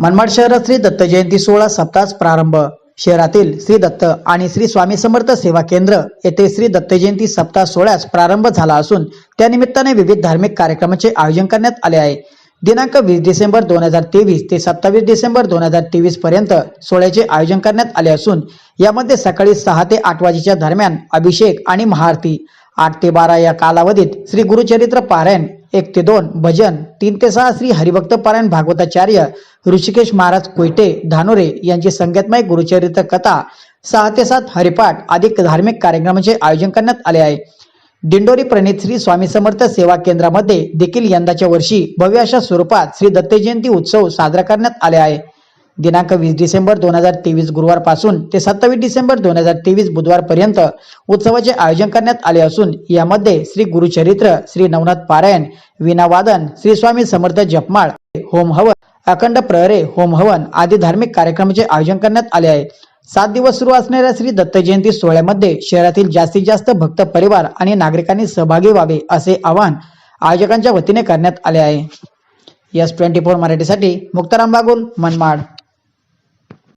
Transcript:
मनमाड शहरात श्री दत्त जयंती सोहळा सप्ताह प्रारंभ. शहरातील श्री दत्त आणि श्री स्वामी समर्थ सेवा केंद्र येथे श्री दत्त जयंती सप्ताह सोहळ्यास प्रारंभ झाला असून त्यानिमित्ताने विविध धार्मिक कार्यक्रमाचे आयोजन करण्यात आले आहे. दिनांक वीस डिसेंबर दोन हजार तेवीस ते सत्तावीस डिसेंबर दोन हजार तेवीस पर्यंत सोहळ्याचे आयोजन करण्यात आले असून यामध्ये सकाळी सहा ते आठ वाजेच्या दरम्यान अभिषेक आणि महाआरती. आठ ते बारा या कालावधीत श्री गुरुचरित्र पारायण एक ते दोन भजन तीन ते सहा श्री हरिभक्त पारायण भागवताचार्य ऋषिकेश महाराज कोयटे धानोरे यांची संगतमय गुरुचरित्र कथा सहा ते सात हरिपाठ आदी धार्मिक कार्यक्रमाचे आयोजन करण्यात आले आहे. दिंडोरी प्रणित श्री स्वामी समर्थ सेवा केंद्रामध्ये देखील यंदाच्या वर्षी भव्य अशा स्वरूपात श्री दत्त जयंती उत्सव साजरा करण्यात आले आहे. दिनांक वीस डिसेंबर दोन हजार तेवीस गुरुवारपासून ते सत्तावीस डिसेंबर दोन हजार तेवीस बुधवारपर्यंत उत्सवाचे आयोजन करण्यात आले असून यामध्ये श्री गुरुचरित्र श्री नवनाथ पारायण विनावादन श्री स्वामी समर्थ जपमाळ होम हवन अखंड प्रहरे होम हवन आदी धार्मिक कार्यक्रमाचे आयोजन करण्यात आले आहे. सात दिवस सुरू असणाऱ्या श्री दत्त जयंती सोहळ्यामध्ये शहरातील जास्तीत जास्त भक्त परिवार आणि नागरिकांनी सहभागी व्हावे असे आवाहन आयोजकांच्या वतीने करण्यात आले आहे. यस ट्वेंटी फोर मराठीसाठी मुक्ताराम बागुल मनमाड.